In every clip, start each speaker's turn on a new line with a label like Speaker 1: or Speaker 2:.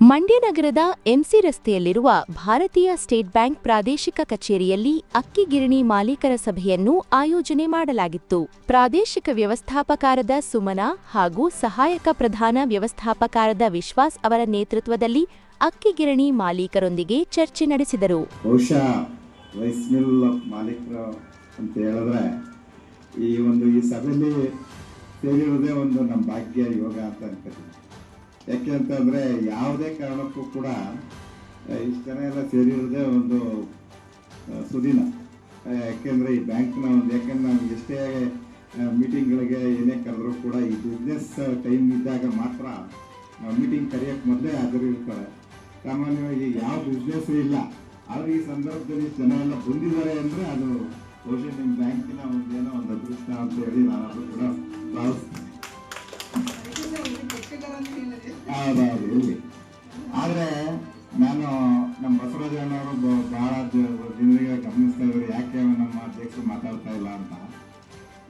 Speaker 1: ಮಂಡ್ಯ ನಗರದ ಎಂಸಿ ರಸ್ತೆಯಲ್ಲಿರುವ ಭಾರತೀಯ ಸ್ಟೇಟ್ ಬ್ಯಾಂಕ್ ಪ್ರಾದೇಶಿಕ ಕಚೇರಿಯಲ್ಲಿ ಅಕ್ಕಿ ಗಿರಣಿ ಮಾಲೀಕರ ಸಭೆಯನ್ನು ಆಯೋಜನೆ ಮಾಡಲಾಗಿತ್ತು. ಪ್ರಾದೇಶಿಕ ವ್ಯವಸ್ಥಾಪಕಾರದ ಸುಮನಾ ಹಾಗೂ ಸಹಾಯಕ ಪ್ರಧಾನ ವ್ಯವಸ್ಥಾಪಕಾರದ ವಿಶ್ವಾಸ್ ಅವರ ನೇತೃತ್ವದಲ್ಲಿ ಅಕ್ಕಿ ಗಿರಣಿ ಮಾಲೀಕರೊಂದಿಗೆ ಚರ್ಚೆ ನಡೆಸಿದರು.
Speaker 2: ಈ ಒಂದು ಈ ಸಭೆಯಲ್ಲಿ ಸೇರಿರೋದೇ ಒಂದು ನಮ್ಮ ಭಾಗ್ಯ ಯೋಗ ಅಂತ ಯಾಕೆ ಅಂತಂದರೆ ಯಾವುದೇ ಕಾರಣಕ್ಕೂ ಕೂಡ ಇಷ್ಟು ಜನ ಎಲ್ಲ ಸೇರಿರೋದೇ ಒಂದು ಸುದಿನ. ಯಾಕೆಂದರೆ ಈ ಬ್ಯಾಂಕ್ನ ಒಂದು, ಯಾಕೆಂದ್ರೆ ನಾವು ಎಷ್ಟೇ ಮೀಟಿಂಗ್ಗಳಿಗೆ ಏನೇ ಕರೆದ್ರೂ ಕೂಡ ಈ ಬಿಸ್ನೆಸ್ ಟೈಮ್ ಇದ್ದಾಗ ಮಾತ್ರ ಮೀಟಿಂಗ್ ಕರೆಯೋಕ್ಕೆ ಮೊದಲೇ ಹಾಜರಿರ್ತಾರೆ ಸಾಮಾನ್ಯವಾಗಿ ಯಾವ ಬಿಸ್ನೆಸ್ ಇಲ್ಲ. ಆದರೆ ಈ ಸಂದರ್ಭದಲ್ಲಿ ಜನ ಎಲ್ಲ ಬಂದಿದ್ದಾರೆ ಅಂದರೆ ಅದು ಬಹುಶಃ ನಿಮ್ಮ ಬ್ಯಾಂಕಿನ ಒಂದು ಏನೋ ಒಂದು ಅದೃಷ್ಟ ಅಂತ ಹೇಳಿ ನಾನು ಕೂಡ ಇರಲಿ ಆದರೆ ನಾನು ನಮ್ಮ ಬಸವರಾಜಣ್ಣವರು ಬಹಳ ಜನರಿಗೆ ಗಮನಿಸ್ತಾ ಇದ್ದಾರೆ, ಯಾಕೆ ನಮ್ಮ ಅಧ್ಯಕ್ಷರು ಮಾತಾಡ್ತಾ ಇಲ್ಲ ಅಂತ.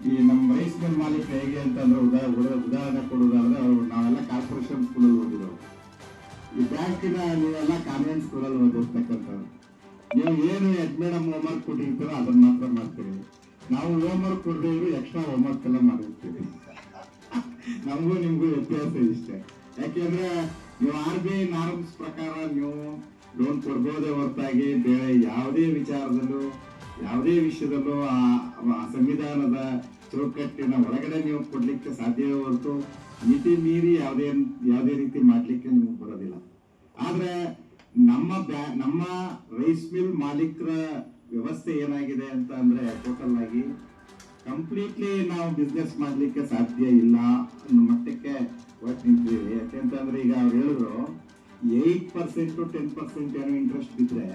Speaker 2: ಈ ನಮ್ಮ ರೈಸ್ ಮಿಲ್ ಮಾಲೀಕ ಹೇಗೆ ಅಂತಂದ್ರೆ ಉದಾ, ಉದಾ- ಉದಾಹರಣೆ ಕೊಡೋದಾದ್ರೆ ಅವರು ನಾವೆಲ್ಲ ಕಾರ್ಪೊರೇಷನ್ ಸ್ಕೂಲಲ್ಲಿ ಓದಿರೋರು. ಈ ಬ್ಯಾಂಕಿನ ನೀವೆಲ್ಲ ಕಾನ್ವೆಂಟ್ ಸ್ಕೂಲಲ್ಲಿ ಓದಿರ್ತಕ್ಕಂಥದ್ದು ನೀವು ಏನು ಹೆಡ್ ಮೇಡಮ್ ಹೋಮ್ವರ್ಕ್ ಕೊಟ್ಟಿರ್ತೀರೋ ಅದನ್ನ ಮಾತ್ರ ಮಾಡ್ತೀವಿ ನಾವು ಹೋಮ್ವರ್ಕ್ ಕೊಡದೇ ಎಕ್ಸ್ಟ್ರಾ ಹೋಮ್ವರ್ಕ್ ಎಲ್ಲ ಮಾಡಿರ್ತೀವಿ. ನಮಗೂ ನಿಮಗೂ ವ್ಯತ್ಯಾಸ ಇಷ್ಟೇ. ಯಾಕೆಂದ್ರೆ ನೀವು ಆರ್ ಬಿ ಐ ನಾರ್ಮ್ಸ್ ಪ್ರಕಾರ ನೀವು ಲೋನ್ ಕೊಡ್ಬೋದೇ ಹೊರತಾಗಿ ಬೇರೆ ಯಾವುದೇ ವಿಚಾರದಲ್ಲೂ, ಯಾವುದೇ ವಿಷಯದಲ್ಲೂ ಆ ಸಂವಿಧಾನದ ಚೌಕಟ್ಟಿನ ಒಳಗಡೆ ನೀವು ಕೊಡ್ಲಿಕ್ಕೆ ಸಾಧ್ಯವೇ ಹೊರತು ಮಿತಿ ಮೀರಿ ಯಾವುದೇ ಯಾವುದೇ ರೀತಿ ಮಾಡಲಿಕ್ಕೆ ನಿಮಗೆ ಬರೋದಿಲ್ಲ. ಆದ್ರೆ ನಮ್ಮ ಬ್ಯಾ, ನಮ್ಮ ರೈಸ್ ಮಿಲ್ ಮಾಲೀಕರ ವ್ಯವಸ್ಥೆ ಏನಾಗಿದೆ ಅಂತ ಅಂದರೆ ಟೋಟಲ್ ಆಗಿ ಕಂಪ್ಲೀಟ್ಲಿ ನಾವು ಬಿಸ್ನೆಸ್ ಮಾಡಲಿಕ್ಕೆ ಸಾಧ್ಯ ಇಲ್ಲ ಅನ್ನೋ ಮಟ್ಟಕ್ಕೆ ಹೊರಟು ನಿಂತಿದ್ದೀವಿ. ಯಾಕೆಂತಂದ್ರೆ ಈಗ ಅವ್ರು ಹೇಳಿದ್ರು ಏಯ್ಟ್ ಪರ್ಸೆಂಟ್ ಟೆನ್ ಪರ್ಸೆಂಟ್ ಏನೋ ಇಂಟ್ರೆಸ್ಟ್ ಬಿದ್ದರೆ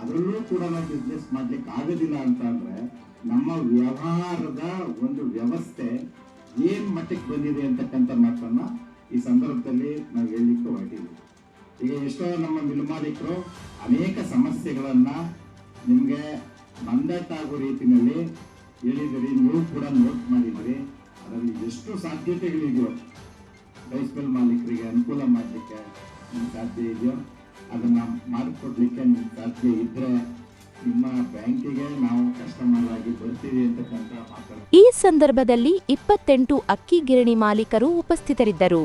Speaker 2: ಅದರಲ್ಲೂ ಕೂಡ ನಾವು ಬಿಸ್ನೆಸ್ ಮಾಡ್ಲಿಕ್ಕೆ ಆಗೋದಿಲ್ಲ ಅಂತ ಅಂದ್ರೆ ನಮ್ಮ ವ್ಯವಹಾರದ ಒಂದು ವ್ಯವಸ್ಥೆ ಏನ್ ಮಟ್ಟಕ್ಕೆ ಬಂದಿದೆ ಅಂತಕ್ಕಂಥ ಮಾತನ್ನ ಈ ಸಂದರ್ಭದಲ್ಲಿ ನಾವು ಹೇಳಲಿಕ್ಕೆ ಹೊರಟಿದ್ದೀವಿ ಈಗ ಎಷ್ಟೋ ನಮ್ಮ ಮಿಲ್ ಮಾಲೀಕರು ಅನೇಕ ಸಮಸ್ಯೆಗಳನ್ನ ನಿಮಗೆ ಮಂದಟ್ಟಾಗೋ ರೀತಿಯಲ್ಲಿ ಹೇಳಿದಿರಿ, ನೀವು ಕೂಡ ನೋಟ್ ಮಾಡಿದಿರಿ. ಅದರಲ್ಲಿ ಎಷ್ಟು ಸಾಧ್ಯತೆಗಳಿದೆಯೋ ರೈಸ್ ಮಿಲ್ ಅನುಕೂಲ ಮಾಡಲಿಕ್ಕೆ ನಿಮ್ಗೆ ಸಾಧ್ಯ ಇದೆಯೋ ಅದನ್ನು ಮಾಡಿಕೊಡ್ಲಿಕ್ಕೆ ನಿಮ್ಮ ಸಾಧ್ಯ ಇದ್ದರೆ ನಿಮ್ಮ ಬ್ಯಾಂಕಿಗೆ ನಾವು ಕಸ್ಟಮರ್ ಆಗಿ ಬರ್ತೀವಿ
Speaker 1: ಈ ಸಂದರ್ಭದಲ್ಲಿ ಇಪ್ಪತ್ತೆಂಟು ಅಕ್ಕಿ ಗಿರಣಿ ಮಾಲೀಕರು ಉಪಸ್ಥಿತರಿದ್ದರು.